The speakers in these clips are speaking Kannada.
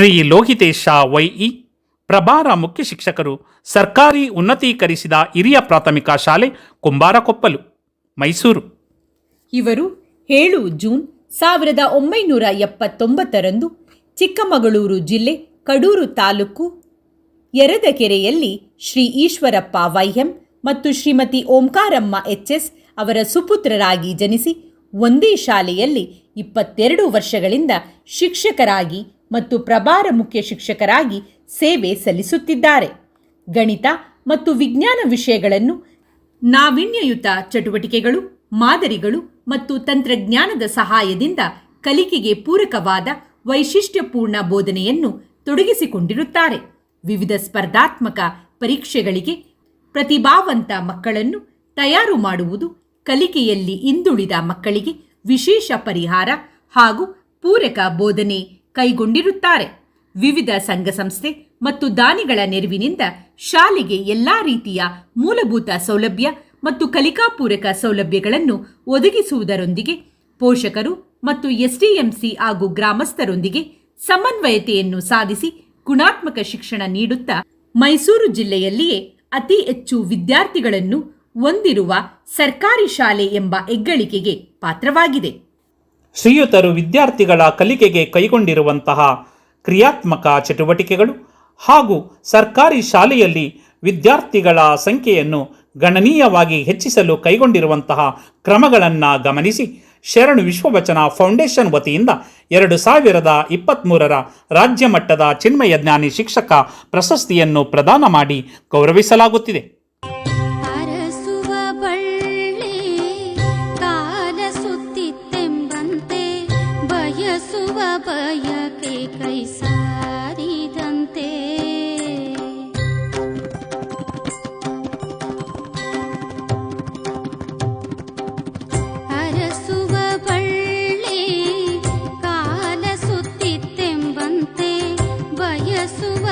ಶ್ರೀ ಲೋಹಿತೇಶ ವೈಇ ಪ್ರಭಾರ ಮುಖ್ಯ ಶಿಕ್ಷಕರು ಸರ್ಕಾರಿ ಉನ್ನತೀಕರಿಸಿದ ಹಿರಿಯ ಪ್ರಾಥಮಿಕ ಶಾಲೆ ಕುಂಬಾರಕೊಪ್ಪಲು, ಮೈಸೂರು. ಇವರು ಏಳು ಜೂನ್ ಸಾವಿರದ ಒಂಬೈನೂರ ಎಪ್ಪತ್ತೊಂಬತ್ತರಂದು ಚಿಕ್ಕಮಗಳೂರು ಜಿಲ್ಲೆ ಕಡೂರು ತಾಲೂಕು ಯರದಕೆರೆಯಲ್ಲಿ ಶ್ರೀ ಈಶ್ವರಪ್ಪ ವೈಎಂ ಮತ್ತು ಶ್ರೀಮತಿ ಓಂಕಾರಮ್ಮ ಎಚ್ಎಸ್ ಅವರ ಸುಪುತ್ರರಾಗಿ ಜನಿಸಿ ಒಂದೇ ಶಾಲೆಯಲ್ಲಿ ಇಪ್ಪತ್ತೆರಡು ವರ್ಷಗಳಿಂದ ಶಿಕ್ಷಕರಾಗಿ ಮತ್ತು ಪ್ರಭಾರ ಮುಖ್ಯ ಶಿಕ್ಷಕರಾಗಿ ಸೇವೆ ಸಲ್ಲಿಸುತ್ತಿದ್ದಾರೆ. ಗಣಿತ ಮತ್ತು ವಿಜ್ಞಾನ ವಿಷಯಗಳನ್ನು ನಾವಿನ್ಯಯುತ ಚಟುವಟಿಕೆಗಳು, ಮಾದರಿಗಳು ಮತ್ತು ತಂತ್ರಜ್ಞಾನದ ಸಹಾಯದಿಂದ ಕಲಿಕೆಗೆ ಪೂರಕವಾದ ವೈಶಿಷ್ಟ್ಯಪೂರ್ಣ ಬೋಧನೆಯನ್ನು ತೊಡಗಿಸಿಕೊಂಡಿರುತ್ತಾರೆ. ವಿವಿಧ ಸ್ಪರ್ಧಾತ್ಮಕ ಪರೀಕ್ಷೆಗಳಿಗೆ ಪ್ರತಿಭಾವಂತ ಮಕ್ಕಳನ್ನು ತಯಾರು ಮಾಡುವುದು ಕಲಿಕೆಯಲ್ಲಿ ಹಿಂದುಳಿದ ಮಕ್ಕಳಿಗೆ ವಿಶೇಷ ಪರಿಹಾರ ಹಾಗೂ ಪೂರಕ ಬೋಧನೆ ಕೈಗೊಂಡಿರುತ್ತಾರೆ. ವಿವಿಧ ಸಂಘ ಸಂಸ್ಥೆ ಮತ್ತು ದಾನಿಗಳ ನೆರವಿನಿಂದ ಶಾಲೆಗೆ ಎಲ್ಲಾ ರೀತಿಯ ಮೂಲಭೂತ ಸೌಲಭ್ಯ ಮತ್ತು ಕಲಿಕಾಪೂರಕ ಸೌಲಭ್ಯಗಳನ್ನು ಒದಗಿಸುವುದರೊಂದಿಗೆ ಪೋಷಕರು ಮತ್ತು ಎಸ್ಡಿಎಂಸಿ ಹಾಗೂ ಗ್ರಾಮಸ್ಥರೊಂದಿಗೆ ಸಮನ್ವಯತೆಯನ್ನು ಸಾಧಿಸಿ ಗುಣಾತ್ಮಕ ಶಿಕ್ಷಣ ನೀಡುತ್ತಾ ಮೈಸೂರು ಜಿಲ್ಲೆಯಲ್ಲಿಯೇ ಅತಿ ಹೆಚ್ಚು ವಿದ್ಯಾರ್ಥಿಗಳನ್ನು ಹೊಂದಿರುವ ಸರ್ಕಾರಿ ಶಾಲೆ ಎಂಬ ಹೆಗ್ಗಳಿಕೆಗೆ ಪಾತ್ರವಾಗಿದೆ. ಶ್ರೀಯುತರು ವಿದ್ಯಾರ್ಥಿಗಳ ಕಲಿಕೆಗೆ ಕೈಗೊಂಡಿರುವಂತಹ ಕ್ರಿಯಾತ್ಮಕ ಚಟುವಟಿಕೆಗಳು ಹಾಗೂ ಸರ್ಕಾರಿ ಶಾಲೆಯಲ್ಲಿ ವಿದ್ಯಾರ್ಥಿಗಳ ಸಂಖ್ಯೆಯನ್ನು ಗಣನೀಯವಾಗಿ ಹೆಚ್ಚಿಸಲು ಕೈಗೊಂಡಿರುವಂತಹ ಕ್ರಮಗಳನ್ನು ಗಮನಿಸಿ ಶರಣು ವಿಶ್ವವಚನ ಫೌಂಡೇಶನ್ ವತಿಯಿಂದ ಎರಡು ಸಾವಿರದ ಇಪ್ಪತ್ತ್ಮೂರರ ರಾಜ್ಯ ಮಟ್ಟದ ಚಿನ್ಮಯ ಜ್ಞಾನಿ ಶಿಕ್ಷಕ ಪ್ರಶಸ್ತಿಯನ್ನು ಪ್ರದಾನ ಮಾಡಿ ಗೌರವಿಸಲಾಗುತ್ತಿದೆ. य के कै सारिन्ते हरसुवळ्ळि काल वयसुव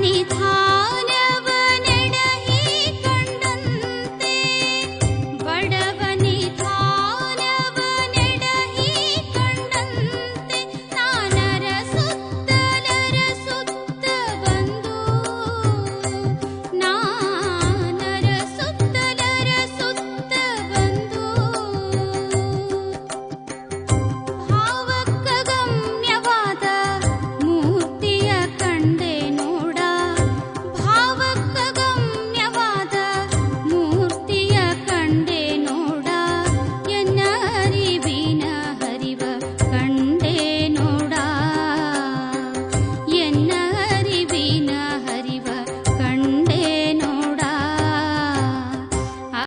नीत